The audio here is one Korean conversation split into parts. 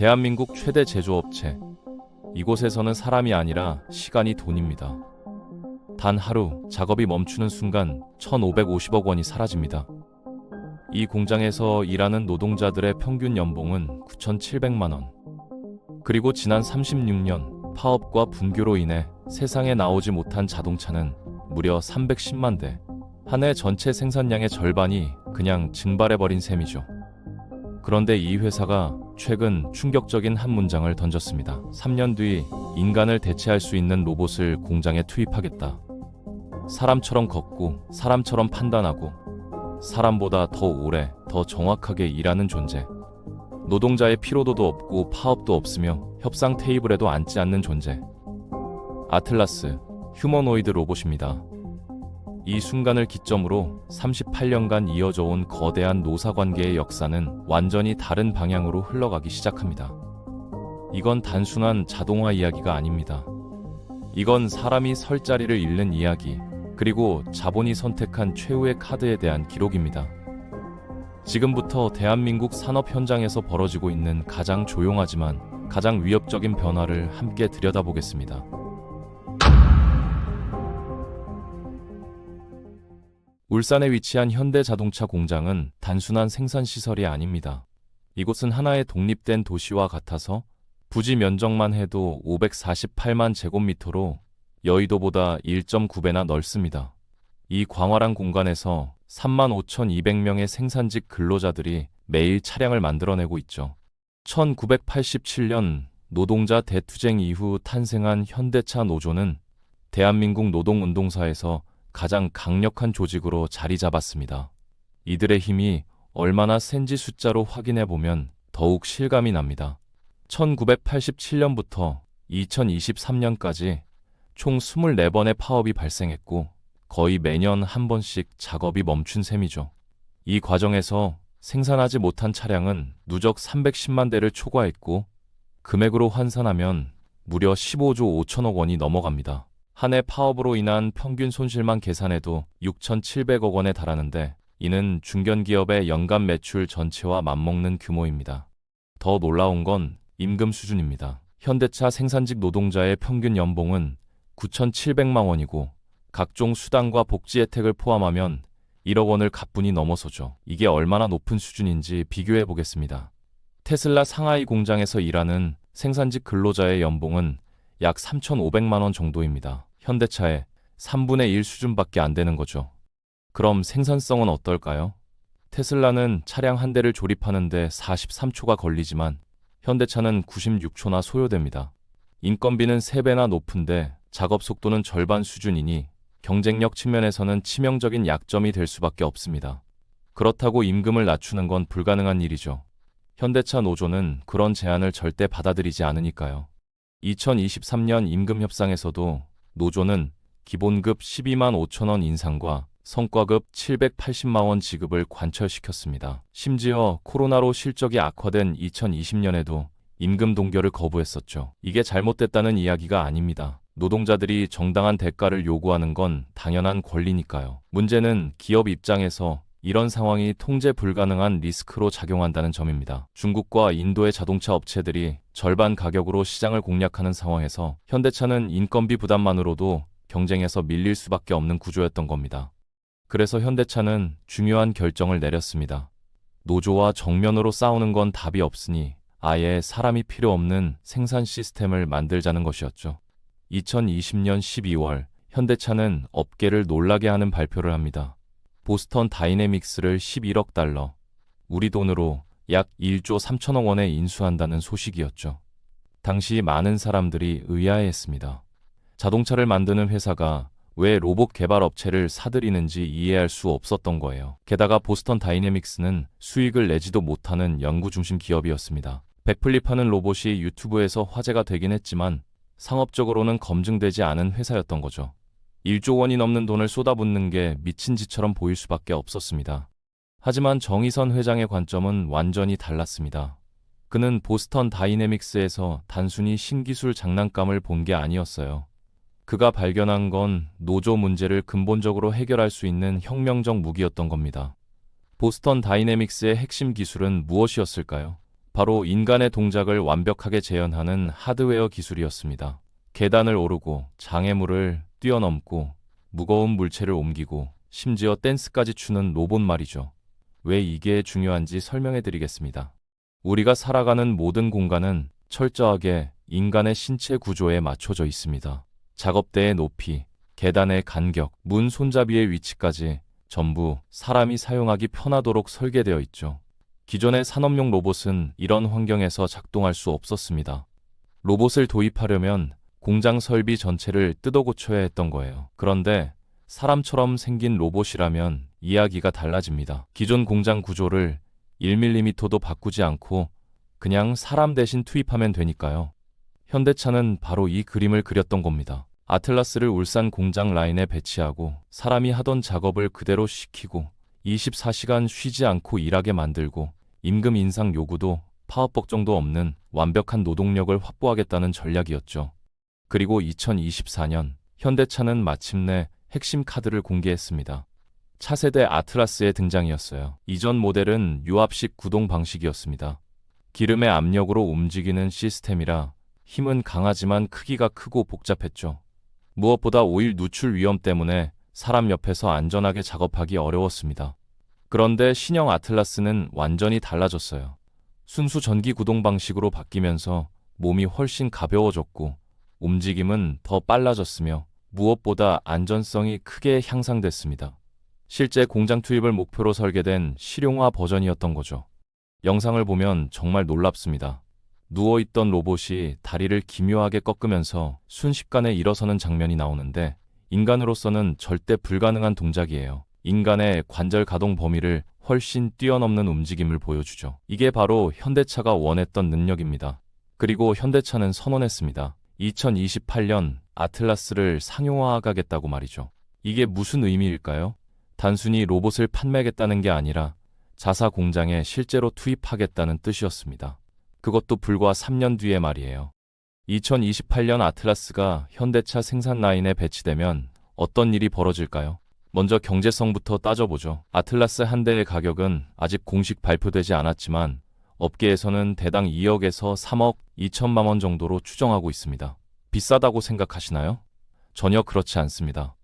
대한민국 최대 제조업체. 이곳에서는 사람이 아니라 시간이 돈입니다. 단 하루 작업이 멈추는 순간 1,550억 원이 사라집니다. 이 공장에서 일하는 노동자들의 평균 연봉은 9,700만 원. 그리고 지난 36년 파업과 분교로 인해 세상에 나오지 못한 자동차는 무려 310만 대. 한 해 전체 생산량의 절반이 그냥 증발해버린 셈이죠. 그런데 이 회사가 최근 충격적인 한 문장을 던졌습니다. 3년 뒤 인간을 대체할 수 있는 로봇을 공장에 투입하겠다. 사람처럼 걷고 사람처럼 판단하고 사람보다 더 오래, 더 정확하게 일하는 존재. 노동자의 피로도도 없고 파업도 없으며 협상 테이블에도 앉지 않는 존재. 아틀라스, 휴머노이드 로봇입니다. 이 순간을 기점으로 38년간 이어져 온 거대한 노사 관계의 역사는 완전히 다른 방향으로 흘러가기 시작합니다. 이건 단순한 자동화 이야기가 아닙니다. 이건 사람이 설 자리를 잃는 이야기, 그리고 자본이 선택한 최후의 카드에 대한 기록입니다. 지금부터 대한민국 산업 현장에서 벌어지고 있는 가장 조용하지만 가장 위협적인 변화를 함께 들여다보겠습니다. 울산에 위치한 현대자동차 공장은 단순한 생산 시설이 아닙니다. 이곳은 하나의 독립된 도시와 같아서 부지 면적만 해도 548만 제곱미터로 여의도보다 1.9배나 넓습니다. 이 광활한 공간에서 35,200명의 생산직 근로자들이 매일 차량을 만들어내고 있죠. 1987년 노동자 대투쟁 이후 탄생한 현대차 노조는 대한민국 노동운동사에서 가장 강력한 조직으로 자리 잡았습니다. 이들의 힘이 얼마나 센지 숫자로 확인해 보면 더욱 실감이 납니다. 1987년부터 2023년까지 총 24번의 파업이 발생했고 거의 매년 한 번씩 작업이 멈춘 셈이죠. 이 과정에서 생산하지 못한 차량은 누적 310만 대를 초과했고 금액으로 환산하면 무려 15조 5천억 원이 넘어갑니다. 한 해 파업으로 인한 평균 손실만 계산해도 6,700억 원에 달하는데 이는 중견기업의 연간 매출 전체와 맞먹는 규모입니다. 더 놀라운 건 임금 수준입니다. 현대차 생산직 노동자의 평균 연봉은 9,700만 원이고 각종 수당과 복지 혜택을 포함하면 1억 원을 가뿐히 넘어서죠. 이게 얼마나 높은 수준인지 비교해 보겠습니다. 테슬라 상하이 공장에서 일하는 생산직 근로자의 연봉은 약 3,500만 원 정도입니다. 현대차의 3분의 1 수준밖에 안 되는 거죠. 그럼 생산성은 어떨까요? 테슬라는 차량 한 대를 조립하는데 43초가 걸리지만 현대차는 96초나 소요됩니다. 인건비는 3배나 높은데 작업 속도는 절반 수준이니 경쟁력 측면에서는 치명적인 약점이 될 수밖에 없습니다. 그렇다고 임금을 낮추는 건 불가능한 일이죠. 현대차 노조는 그런 제안을 절대 받아들이지 않으니까요. 2023년 임금 협상에서도 노조는 기본급 12만 5천 원 인상과 성과급 780만 원 지급을 관철시켰습니다. 심지어 코로나로 실적이 악화된 2020년에도 임금 동결을 거부했었죠. 이게 잘못됐다는 이야기가 아닙니다. 노동자들이 정당한 대가를 요구하는 건 당연한 권리니까요. 문제는 기업 입장에서 이런 상황이 통제 불가능한 리스크로 작용한다는 점입니다. 중국과 인도의 자동차 업체들이 절반 가격으로 시장을 공략하는 상황에서 현대차는 인건비 부담만으로도 경쟁에서 밀릴 수밖에 없는 구조였던 겁니다. 그래서 현대차는 중요한 결정을 내렸습니다. 노조와 정면으로 싸우는 건 답이 없으니 아예 사람이 필요 없는 생산 시스템을 만들자는 것이었죠. 2020년 12월 현대차는 업계를 놀라게 하는 발표를 합니다. 보스턴 다이내믹스를 11억 달러, 우리 돈으로 약 1조 3천억 원에 인수한다는 소식이었죠. 당시 많은 사람들이 의아해했습니다. 자동차를 만드는 회사가 왜 로봇 개발 업체를 사들이는지 이해할 수 없었던 거예요. 게다가 보스턴 다이내믹스는 수익을 내지도 못하는 연구 중심 기업이었습니다. 백플립하는 로봇이 유튜브에서 화제가 되긴 했지만 상업적으로는 검증되지 않은 회사였던 거죠. 1조 원이 넘는 돈을 쏟아붓는 게 미친 짓처럼 보일 수밖에 없었습니다. 하지만 정의선 회장의 관점은 완전히 달랐습니다. 그는 보스턴 다이내믹스에서 단순히 신기술 장난감을 본 게 아니었어요. 그가 발견한 건 노조 문제를 근본적으로 해결할 수 있는 혁명적 무기였던 겁니다. 보스턴 다이내믹스의 핵심 기술은 무엇이었을까요? 바로 인간의 동작을 완벽하게 재현하는 하드웨어 기술이었습니다. 계단을 오르고 장애물을 뛰어넘고 무거운 물체를 옮기고 심지어 댄스까지 추는 로봇 말이죠. 왜 이게 중요한지 설명해 드리겠습니다. 우리가 살아가는 모든 공간은 철저하게 인간의 신체 구조에 맞춰져 있습니다. 작업대의 높이, 계단의 간격, 문 손잡이의 위치까지 전부 사람이 사용하기 편하도록 설계되어 있죠. 기존의 산업용 로봇은 이런 환경에서 작동할 수 없었습니다. 로봇을 도입하려면 공장 설비 전체를 뜯어 고쳐야 했던 거예요. 그런데 사람처럼 생긴 로봇이라면 이야기가 달라집니다. 기존 공장 구조를 1mm도 바꾸지 않고 그냥 사람 대신 투입하면 되니까요. 현대차는 바로 이 그림을 그렸던 겁니다. 아틀라스를 울산 공장 라인에 배치하고 사람이 하던 작업을 그대로 시키고 24시간 쉬지 않고 일하게 만들고 임금 인상 요구도 파업복 정도 없는 완벽한 노동력을 확보하겠다는 전략이었죠. 그리고 2024년 현대차는 마침내 핵심 카드를 공개했습니다. 차세대 아틀라스의 등장이었어요. 이전 모델은 유압식 구동 방식이었습니다. 기름의 압력으로 움직이는 시스템이라 힘은 강하지만 크기가 크고 복잡했죠. 무엇보다 오일 누출 위험 때문에 사람 옆에서 안전하게 작업하기 어려웠습니다. 그런데 신형 아틀라스는 완전히 달라졌어요. 순수 전기 구동 방식으로 바뀌면서 몸이 훨씬 가벼워졌고 움직임은 더 빨라졌으며 무엇보다 안전성이 크게 향상됐습니다. 실제 공장 투입을 목표로 설계된 실용화 버전이었던 거죠. 영상을 보면 정말 놀랍습니다. 누워있던 로봇이 다리를 기묘하게 꺾으면서 순식간에 일어서는 장면이 나오는데 인간으로서는 절대 불가능한 동작이에요. 인간의 관절 가동 범위를 훨씬 뛰어넘는 움직임을 보여주죠. 이게 바로 현대차가 원했던 능력입니다. 그리고 현대차는 선언했습니다. 2028년 아틀라스를 상용화하겠다고 말이죠. 이게 무슨 의미일까요? 단순히 로봇을 판매하겠다는 게 아니라 자사 공장에 실제로 투입하겠다는 뜻이었습니다. 그것도 불과 3년 뒤의 말이에요. 2028년 아틀라스가 현대차 생산 라인에 배치되면 어떤 일이 벌어질까요? 먼저 경제성부터 따져보죠. 아틀라스 한 대의 가격은 아직 공식 발표되지 않았지만 업계에서는 대당 2억에서 3억 2천만 원 정도로 추정하고 있습니다. 비싸다고 생각하시나요? 전혀 그렇지 않습니다.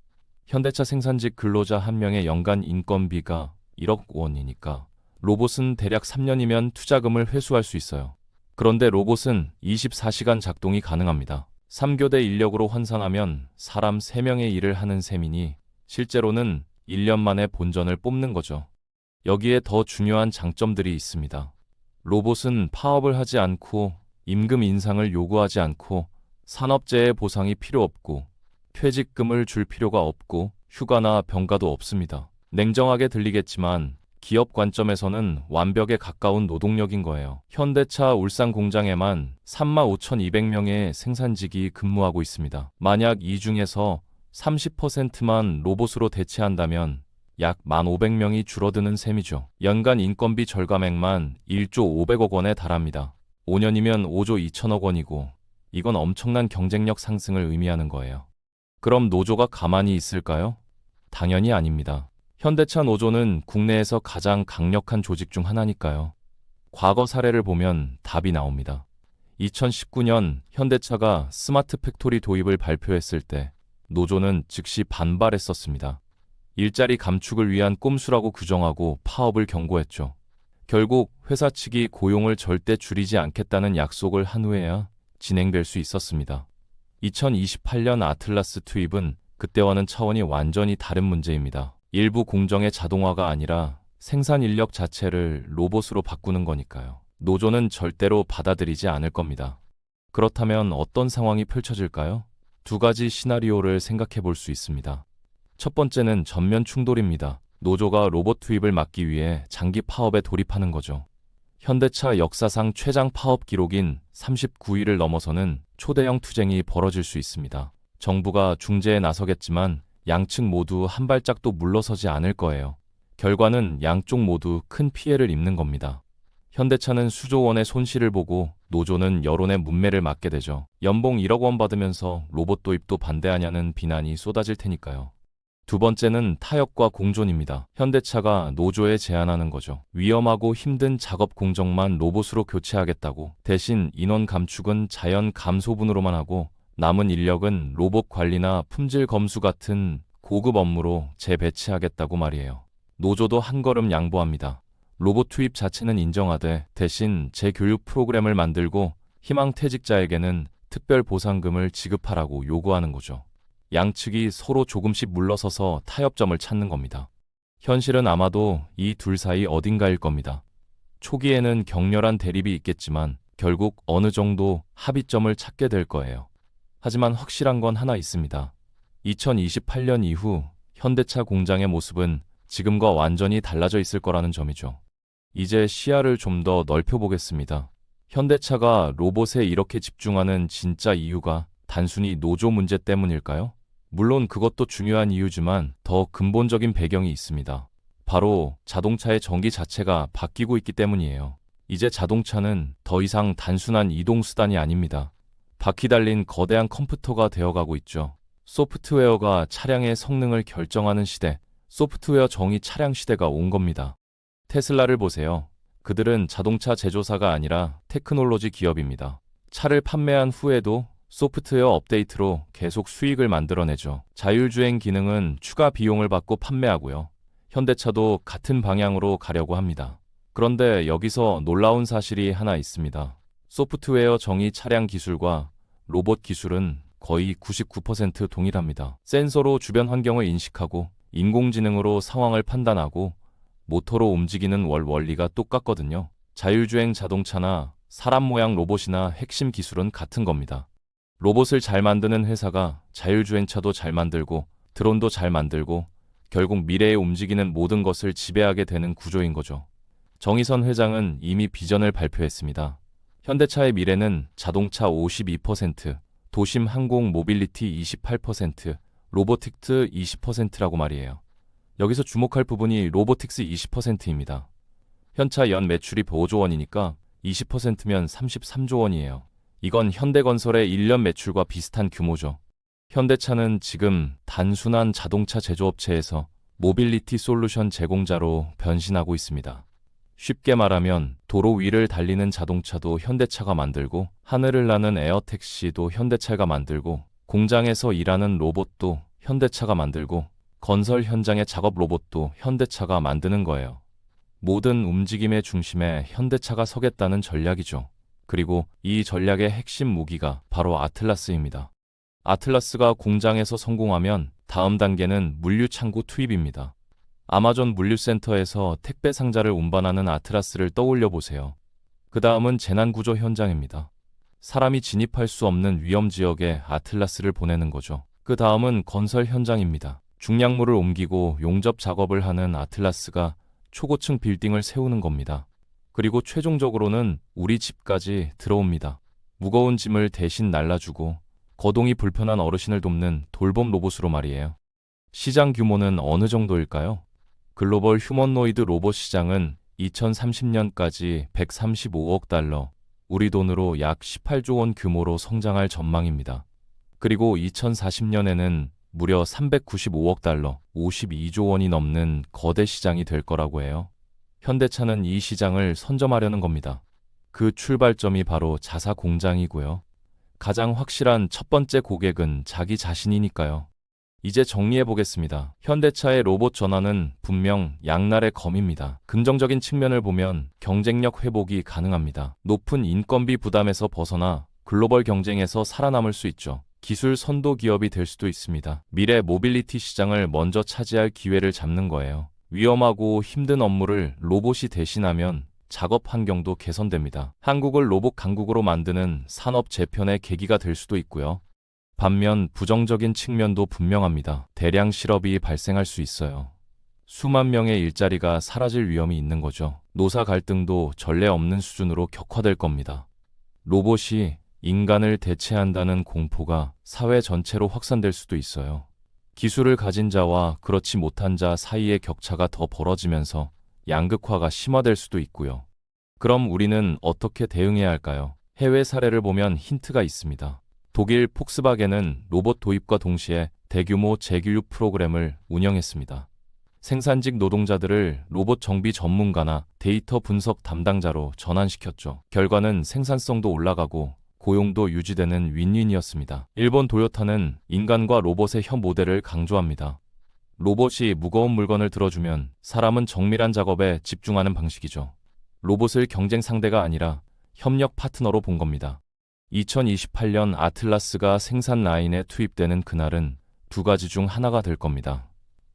현대차 생산직 근로자 한 명의 연간 인건비가 1억 원이니까 로봇은 대략 3년이면 투자금을 회수할 수 있어요. 그런데 로봇은 24시간 작동이 가능합니다. 3교대 인력으로 환산하면 사람 3명의 일을 하는 셈이니 실제로는 1년 만에 본전을 뽑는 거죠. 여기에 더 중요한 장점들이 있습니다. 로봇은 파업을 하지 않고 임금 인상을 요구하지 않고 산업재해 보상이 필요 없고 퇴직금을 줄 필요가 없고 휴가나 병가도 없습니다. 냉정하게 들리겠지만 기업 관점에서는 완벽에 가까운 노동력인 거예요. 현대차 울산 공장에만 35,200명의 생산직이 근무하고 있습니다. 만약 이 중에서 30%만 로봇으로 대체한다면 약 1,500명이 줄어드는 셈이죠. 연간 인건비 절감액만 1조 500억 원에 달합니다. 5년이면 5조 2천억 원이고 이건 엄청난 경쟁력 상승을 의미하는 거예요. 그럼 노조가 가만히 있을까요? 당연히 아닙니다. 현대차 노조는 국내에서 가장 강력한 조직 중 하나니까요. 과거 사례를 보면 답이 나옵니다. 2019년 현대차가 스마트 팩토리 도입을 발표했을 때 노조는 즉시 반발했었습니다. 일자리 감축을 위한 꼼수라고 규정하고 파업을 경고했죠. 결국 회사 측이 고용을 절대 줄이지 않겠다는 약속을 한 후에야 진행될 수 있었습니다. 2028년 아틀라스 투입은 그때와는 차원이 완전히 다른 문제입니다. 일부 공정의 자동화가 아니라 생산 인력 자체를 로봇으로 바꾸는 거니까요. 노조는 절대로 받아들이지 않을 겁니다. 그렇다면 어떤 상황이 펼쳐질까요? 두 가지 시나리오를 생각해 볼 수 있습니다. 첫 번째는 전면 충돌입니다. 노조가 로봇 투입을 막기 위해 장기 파업에 돌입하는 거죠. 현대차 역사상 최장 파업 기록인 39일을 넘어서는 초대형 투쟁이 벌어질 수 있습니다. 정부가 중재에 나서겠지만 양측 모두 한 발짝도 물러서지 않을 거예요. 결과는 양쪽 모두 큰 피해를 입는 겁니다. 현대차는 수조 원의 손실을 보고 노조는 여론의 문매를 맞게 되죠. 연봉 1억 원 받으면서 로봇 도입도 반대하냐는 비난이 쏟아질 테니까요. 두 번째는 타협과 공존입니다. 현대차가 노조에 제안하는 거죠. 위험하고 힘든 작업 공정만 로봇으로 교체하겠다고. 대신 인원 감축은 자연 감소분으로만 하고 남은 인력은 로봇 관리나 품질 검수 같은 고급 업무로 재배치하겠다고 말이에요. 노조도 한 걸음 양보합니다. 로봇 투입 자체는 인정하되 대신 재교육 프로그램을 만들고 희망 퇴직자에게는 특별 보상금을 지급하라고 요구하는 거죠. 양측이 서로 조금씩 물러서서 타협점을 찾는 겁니다. 현실은 아마도 이 둘 사이 어딘가일 겁니다. 초기에는 격렬한 대립이 있겠지만 결국 어느 정도 합의점을 찾게 될 거예요. 하지만 확실한 건 하나 있습니다. 2028년 이후 현대차 공장의 모습은 지금과 완전히 달라져 있을 거라는 점이죠. 이제 시야를 좀 더 넓혀보겠습니다. 현대차가 로봇에 이렇게 집중하는 진짜 이유가 단순히 노조 문제 때문일까요? 물론 그것도 중요한 이유지만 더 근본적인 배경이 있습니다. 바로 자동차의 전기 자체가 바뀌고 있기 때문이에요. 이제 자동차는 더 이상 단순한 이동수단이 아닙니다. 바퀴 달린 거대한 컴퓨터가 되어가고 있죠. 소프트웨어가 차량의 성능을 결정하는 시대, 소프트웨어 정의 차량 시대가 온 겁니다. 테슬라를 보세요. 그들은 자동차 제조사가 아니라 테크놀로지 기업입니다. 차를 판매한 후에도 소프트웨어 업데이트로 계속 수익을 만들어내죠. 자율주행 기능은 추가 비용을 받고 판매하고요. 현대차도 같은 방향으로 가려고 합니다. 그런데 여기서 놀라운 사실이 하나 있습니다. 소프트웨어 정의 차량 기술과 로봇 기술은 거의 99% 동일합니다. 센서로 주변 환경을 인식하고 인공지능으로 상황을 판단하고 모터로 움직이는 월 원리가 똑같거든요. 자율주행 자동차나 사람 모양 로봇이나 핵심 기술은 같은 겁니다. 로봇을 잘 만드는 회사가 자율주행차도 잘 만들고 드론도 잘 만들고 결국 미래에 움직이는 모든 것을 지배하게 되는 구조인 거죠. 정의선 회장은 이미 비전을 발표했습니다. 현대차의 미래는 자동차 52%, 도심 항공 모빌리티 28%, 로보틱스 20%라고 말이에요. 여기서 주목할 부분이 로보틱스 20%입니다. 현차 연 매출이 5조 원이니까 20%면 33조 원이에요. 이건 현대건설의 1년 매출과 비슷한 규모죠. 현대차는 지금 단순한 자동차 제조업체에서 모빌리티 솔루션 제공자로 변신하고 있습니다. 쉽게 말하면 도로 위를 달리는 자동차도 현대차가 만들고 하늘을 나는 에어택시도 현대차가 만들고 공장에서 일하는 로봇도 현대차가 만들고 건설 현장의 작업 로봇도 현대차가 만드는 거예요. 모든 움직임의 중심에 현대차가 서겠다는 전략이죠. 그리고 이 전략의 핵심 무기가 바로 아틀라스입니다. 아틀라스가 공장에서 성공하면 다음 단계는 물류 창고 투입입니다. 아마존 물류센터에서 택배 상자를 운반하는 아틀라스를 떠올려 보세요. 그 다음은 재난구조 현장입니다. 사람이 진입할 수 없는 위험 지역에 아틀라스를 보내는 거죠. 그 다음은 건설 현장입니다. 중량물을 옮기고 용접 작업을 하는 아틀라스가 초고층 빌딩을 세우는 겁니다. 그리고 최종적으로는 우리 집까지 들어옵니다. 무거운 짐을 대신 날라주고 거동이 불편한 어르신을 돕는 돌봄 로봇으로 말이에요. 시장 규모는 어느 정도일까요? 글로벌 휴머노이드 로봇 시장은 2030년까지 135억 달러, 우리 돈으로 약 18조 원 규모로 성장할 전망입니다. 그리고 2040년에는 무려 395억 달러, 52조 원이 넘는 거대 시장이 될 거라고 해요. 현대차는 이 시장을 선점하려는 겁니다. 그 출발점이 바로 자사 공장이고요. 가장 확실한 첫 번째 고객은 자기 자신이니까요. 이제 정리해 보겠습니다. 현대차의 로봇 전환은 분명 양날의 검입니다. 긍정적인 측면을 보면 경쟁력 회복이 가능합니다. 높은 인건비 부담에서 벗어나 글로벌 경쟁에서 살아남을 수 있죠. 기술 선도 기업이 될 수도 있습니다. 미래 모빌리티 시장을 먼저 차지할 기회를 잡는 거예요. 위험하고 힘든 업무를 로봇이 대신하면 작업 환경도 개선됩니다. 한국을 로봇 강국으로 만드는 산업 재편의 계기가 될 수도 있고요. 반면 부정적인 측면도 분명합니다. 대량 실업이 발생할 수 있어요. 수만 명의 일자리가 사라질 위험이 있는 거죠. 노사 갈등도 전례 없는 수준으로 격화될 겁니다. 로봇이 인간을 대체한다는 공포가 사회 전체로 확산될 수도 있어요. 기술을 가진 자와 그렇지 못한 자 사이의 격차가 더 벌어지면서 양극화가 심화될 수도 있고요. 그럼 우리는 어떻게 대응해야 할까요? 해외 사례를 보면 힌트가 있습니다. 독일 폭스바겐은 로봇 도입과 동시에 대규모 재교육 프로그램을 운영했습니다. 생산직 노동자들을 로봇 정비 전문가나 데이터 분석 담당자로 전환시켰죠. 결과는 생산성도 올라가고 고용도 유지되는 윈윈이었습니다. 일본 도요타는 인간과 로봇의 현 모델을 강조합니다. 로봇이 무거운 물건을 들어주면 사람은 정밀한 작업에 집중하는 방식이죠. 로봇을 경쟁 상대가 아니라 협력 파트너로 본 겁니다. 2028년 아틀라스가 생산 라인에 투입되는 그날은 두 가지 중 하나가 될 겁니다.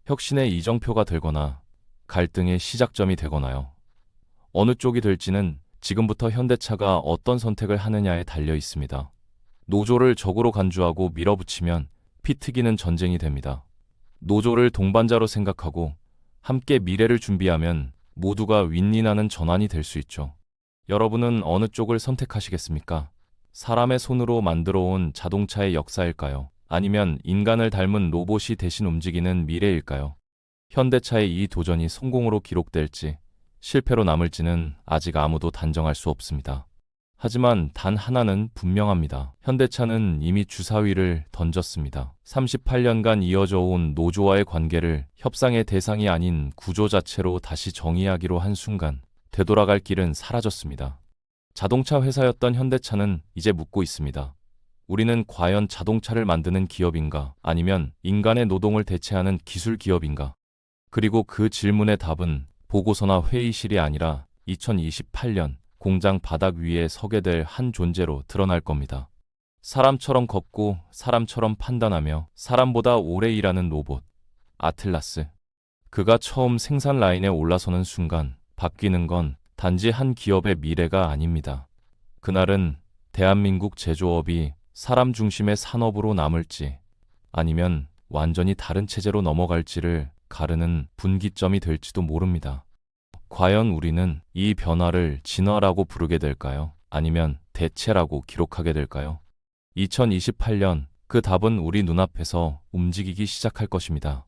혁신의 이정표가 되거나 갈등의 시작점이 되거나요. 어느 쪽이 될지는 지금부터 현대차가 어떤 선택을 하느냐에 달려 있습니다. 노조를 적으로 간주하고 밀어붙이면 피 튀기는 전쟁이 됩니다. 노조를 동반자로 생각하고 함께 미래를 준비하면 모두가 윈윈하는 전환이 될 수 있죠. 여러분은 어느 쪽을 선택하시겠습니까? 사람의 손으로 만들어 온 자동차의 역사일까요? 아니면 인간을 닮은 로봇이 대신 움직이는 미래일까요? 현대차의 이 도전이 성공으로 기록될지 실패로 남을지는 아직 아무도 단정할 수 없습니다. 하지만 단 하나는 분명합니다. 현대차는 이미 주사위를 던졌습니다. 38년간 이어져 온 노조와의 관계를 협상의 대상이 아닌 구조 자체로 다시 정의하기로 한 순간 되돌아갈 길은 사라졌습니다. 자동차 회사였던 현대차는 이제 묻고 있습니다. 우리는 과연 자동차를 만드는 기업인가 아니면 인간의 노동을 대체하는 기술 기업인가? 그리고 그 질문의 답은 보고서나 회의실이 아니라 2028년 공장 바닥 위에 서게 될 한 존재로 드러날 겁니다. 사람처럼 걷고 사람처럼 판단하며 사람보다 오래 일하는 로봇, 아틀라스. 그가 처음 생산 라인에 올라서는 순간 바뀌는 건 단지 한 기업의 미래가 아닙니다. 그날은 대한민국 제조업이 사람 중심의 산업으로 남을지 아니면 완전히 다른 체제로 넘어갈지를 가르는 분기점이 될지도 모릅니다. 과연 우리는 이 변화를 진화라고 부르게 될까요? 아니면 대체라고 기록하게 될까요? 2028년 그 답은 우리 눈앞에서 움직이기 시작할 것입니다.